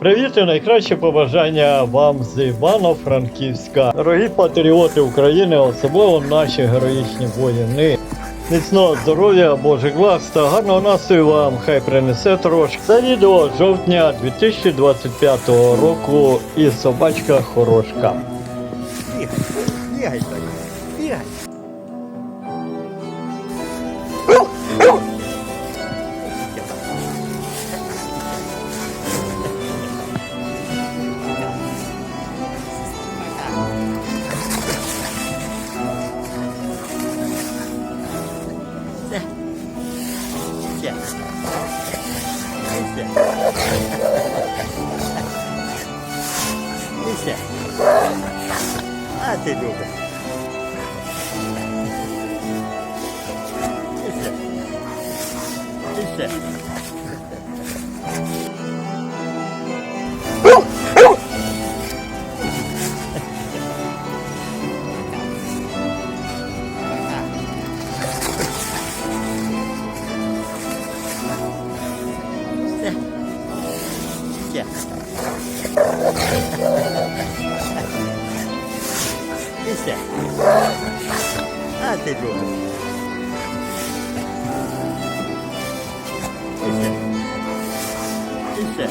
Привіт і найкраще побажання вам з Івано-Франківська. Дорогі патріоти України, особливо наші героїчні воїни. Міцного здоров'я, Божих благ та гарного настрою вам хай принесе трошки. Це відео жовтня 2025 року і собачка Хорошка. Бігай так, Все. Все. І все. І І все. А ти любиш. І все.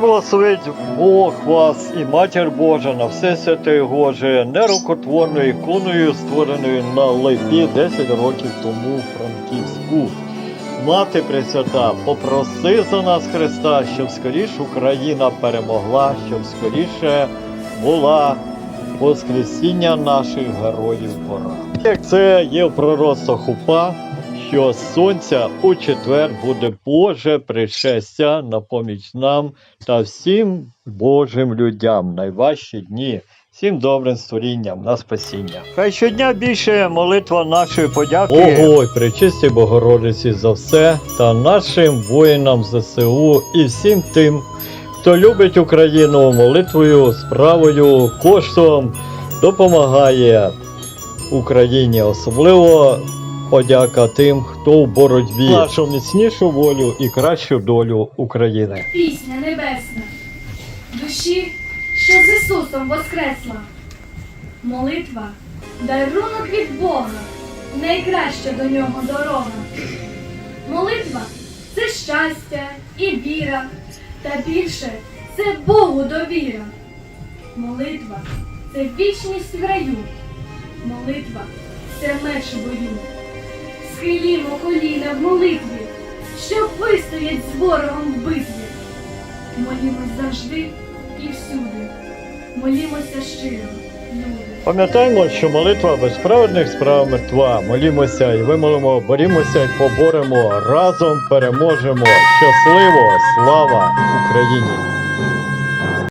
Благословить Бог вас і Матір Божа на все святе Гоже, нерукотворною іконою, створеною на липі 10 років тому у Франківську. Мати Пресвята, попроси за нас Христа, щоб скоріше Україна перемогла, щоб скоріше була Воскресіння наших героїв пора. Як це є в пророцтвах УПА, що сонця у четвер буде Боже пришестя на поміч нам та всім Божим людям найважчі дні, всім добрим створінням на спасіння. Хай щодня більше молитва нашої подяки. Ого, й причисті Богородиці за все та нашим воїнам ЗСУ і всім тим, хто любить Україну молитвою, справою, коштом допомагає Україні, особливо подяка тим, хто в боротьбі нашу міцнішу волю і кращу долю України. Пісня небесна, душі, що з Ісусом воскресла. Молитва дарунок від Бога, найкраща до нього дорога. Молитва це щастя і віра, та більше це Богу довіра. Молитва це вічність в раю. Молитва це меч в бою. Схилімо коліна в молитві, що вистоять з ворогом в битві. Молімось завжди і всюди. Молімося щиро, люди. Пам'ятаємо, що молитва без праведних справ мертва. Молімося і вимолимо, борімося і поборемо. Разом переможемо. Щасливо! Слава Україні!